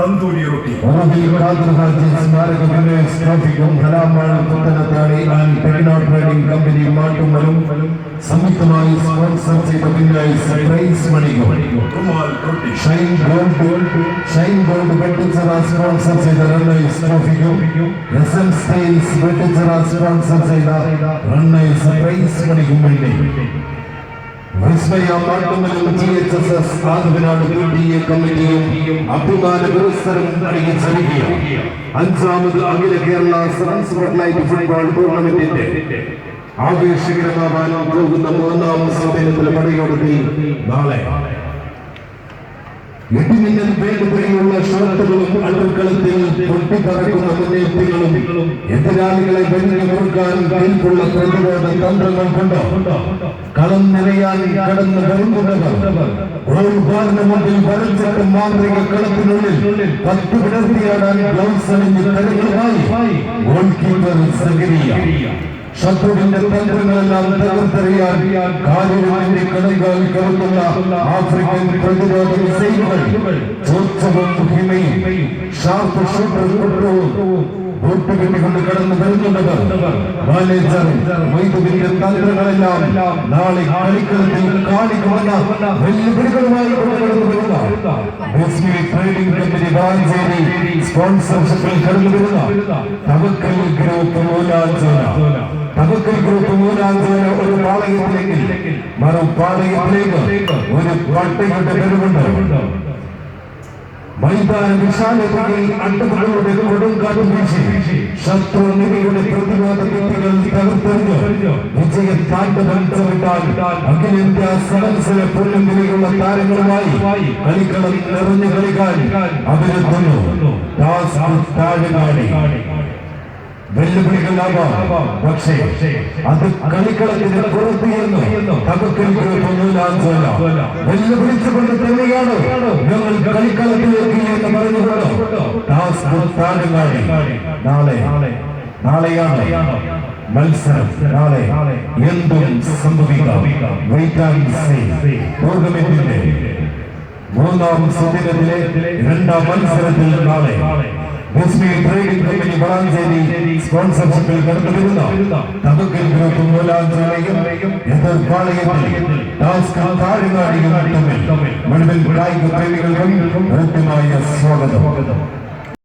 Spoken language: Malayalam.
തന്തൂരി റൊട്ടി സ്മാരക വില്ലേജ് ട്രോഫിക്കും ഹലാമാണ് Puthanathani and techno trading company മാട്ടുമലും സംയുക്തമായി സ്പോൺസർ ചെയ്ത വില്ലേജ് പ്രൈസ് മണിക്കും Shine Gold Shine Gold Vettichira sponsor ചെയ്ത runners ട്രോഫിക്കും. S M Styles Vettichira sponsor ചെയ്ത റണ്ണേഴ്സ് പ്രൈസ് മണിക്കും വേണ്ടി. അഞ്ചാമത് അഖില കേരള സ്പോട്ട്ലൈറ്റ് ഫുട്ബോൾ ടൂർണമെന്റിന്റെ ആവേശകരമാവാൻ പോകുന്ന മൂന്നാം സമ്മേളനത്തിൽ പടയോടത്തിൽ നാളെ എട്ടുമിന്നൽ വേണ്ടുവരെയുള്ള ഷോട്ടുകളും അടുക്കളത്തിൽ പൊട്ടിപ്പറക്കുന്ന മുന്നേറ്റങ്ങളും എതിരാളികളെ വെഞ്ഞു കൊടുക്കാൻ കെൽപ്പുള്ള പ്രതിരോധ തന്ത്രങ്ങൾ കൊണ്ടോ? കളം നിറയാൻ കടന്ന് വരുന്നവർ മുമ്പിൽ വരച്ചിട്ട് മാന്ത്രിക കളത്തിനുള്ളിൽ പത്ത് വിടർത്തിയാടാൻ ഗ്ലൗസ് അണിഞ്ഞ് കരങ്ങളുമായി ഗോൾ കീപ്പർ സഗരിയ. ശത്രുവിന്റെ തന്ത്രങ്ങളെല്ലാം തകർത്തെറിയാൻ കാലുകളിന്റെ കടങ്കാൽ കറുത്തുള്ള ആഫ്രിക്കൻ പ്രതിരോധ മിസൈലുകൾ ചോർച്ചവും ഹിമയും ഷാർപ്പ് ഷൂട്ടർ കുട്ടവും കടന്നു മാനേജർ മൈതുവിന്റെ തന്ത്രങ്ങളെല്ലാം നാളെ കളിക്കളത്തിൽ കാണിക്കുമെന്ന വെല്ലുവിളികളുമായി കൊണ്ടുകടന്നു വരുന്ന ട്രേഡിംഗ് കമ്പനി ബാഞ്ചേരി സ്പോൺസർഷിപ്പിൽ കടന്നു തവക്കൽ ഗ്രൂപ്പ് മൂലാഞ്ചോല തവക്കൽ മൂന്നാം മൂലാഞ്ചോല ഒരു പാളയത്തിലേക്ക് മറു പാളയത്തിലേക്ക് ഒരു പട്ടയുടെ കഴിവുണ്ട് മൈതാന വിശാലതയിൽ അണ്ടകളുടെ കൊടുങ്കാറ്റ് വീശി. ശത്രു നിധിയുടെ പ്രതിരോധ ഭിത്തികൾ തകർത്തെറിഞ്ഞ്. വിജയ താണ്ടവൻ ചവിട്ടാൻ അഖിലേന്ത്യാ സദസ്സിലെ പുല്ലും വിലയുള്ള താരങ്ങളുമായി കളിക്കളം നിറഞ്ഞു കളിക്കാൻ അവരെത്തുന്നു ടാസ്ക് താഴെങ്ങാടി വെല്ലുവിളികളാവാം പക്ഷേ അത് കളിക്കളത്തിന് തകക്കൽ ഗ്രൂപ്പ് നൂലാഞ്ചോല വെല്ലുവിളിച്ചുകൊണ്ട് തന്നെയാണ് ഞങ്ങൾ കളിക്കളത്തിലേക്ക് എന്ന് പറഞ്ഞുകൊണ്ട് മൂന്നാം സുദിനത്തിലെ രണ്ടാം മത്സരത്തിൽ നാളെ ബിസ്മി ട്രേഡിംഗ് കമ്പനി വളാഞ്ചേരി സ്പോൺസർഷിപ്പിൽ കടന്നുവരുന്ന തവക്കൽ ഗ്രൂപ്പ് മൂലാഞ്ചേരിയും എതിർപ്പാളയത്തിൽ ടാസ്ക് താഴ്ങ്ങാടിയും തമ്മിൽ മുഴുവൻ കായിക പ്രേമികൾക്കും കൃത്യമായ സ്വാഗതം